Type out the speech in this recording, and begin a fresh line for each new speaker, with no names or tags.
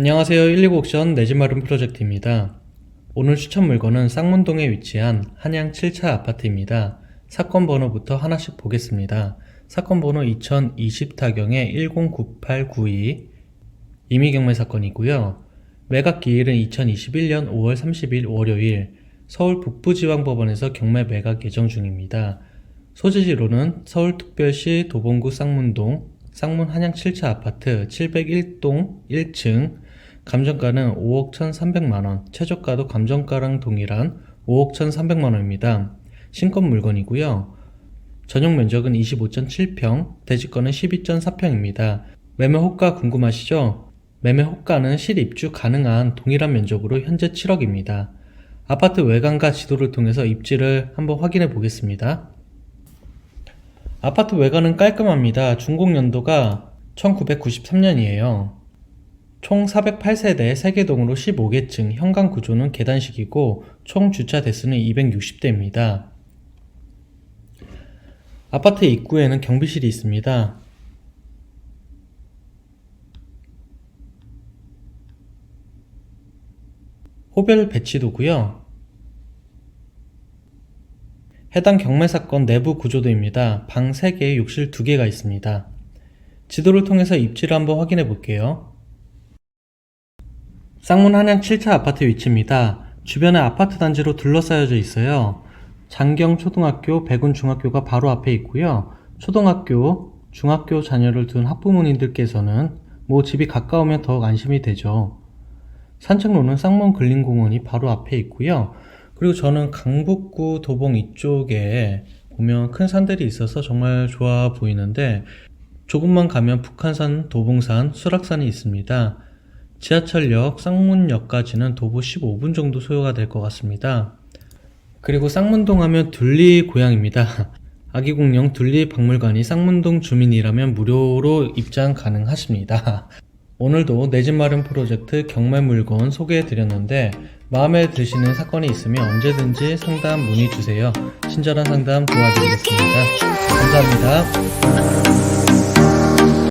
안녕하세요. 119 옥션 내 집 마련 프로젝트입니다. 오늘 추천 물건은 쌍문동에 위치한 한양 7차 아파트입니다. 사건 번호부터 하나씩 보겠습니다. 사건 번호 2020 타경의 109892 임의경매 사건이고요. 매각 기일은 2021년 5월 30일 월요일 서울 북부지방법원에서 경매 매각 예정 중입니다. 소재지로는 서울특별시 도봉구 쌍문동 쌍문 한양 7차 아파트 701동 1층 감정가는 5억 1,300만원, 최저가도 감정가랑 동일한 5억 1,300만원입니다. 신권 물건이고요. 전용 면적은 25.7평, 대지권은 12.4평입니다. 매매 호가 궁금하시죠? 매매 호가는 실입주 가능한 동일한 면적으로 현재 7억입니다. 아파트 외관과 지도를 통해서 입지를 한번 확인해 보겠습니다. 아파트 외관은 깔끔합니다. 준공 연도가 1993년이에요. 총 408세대 3개 동으로 15개층, 현관 구조는 계단식이고 총 주차 대수는 260대입니다. 아파트 입구에는 경비실이 있습니다. 호별 배치도고요. 해당 경매 사건 내부 구조도입니다. 방 3개, 욕실 2개가 있습니다. 지도를 통해서 입지를 한번 확인해 볼게요. 쌍문 한양 7차 아파트 위치입니다. 주변에 아파트 단지로 둘러싸여져 있어요. 장경 초등학교, 백운 중학교가 바로 앞에 있고요. 초등학교, 중학교 자녀를 둔 학부모님들께서는 뭐 집이 가까우면 더욱 안심이 되죠. 산책로는 쌍문 근린공원이 바로 앞에 있고요. 그리고 저는 강북구 도봉 이쪽에 보면 큰 산들이 있어서 정말 좋아 보이는데 조금만 가면 북한산, 도봉산, 수락산이 있습니다. 지하철역 쌍문역까지는 도보 15분 정도 소요가 될 것 같습니다. 그리고 쌍문동 하면 둘리 고향입니다. 아기공룡 둘리 박물관이 쌍문동 주민이라면 무료로 입장 가능하십니다. 오늘도 내 집 마련 프로젝트 경매 물건 소개해 드렸는데 마음에 드시는 사건이 있으면 언제든지 상담 문의 주세요. 친절한 상담 도와드리겠습니다. 감사합니다.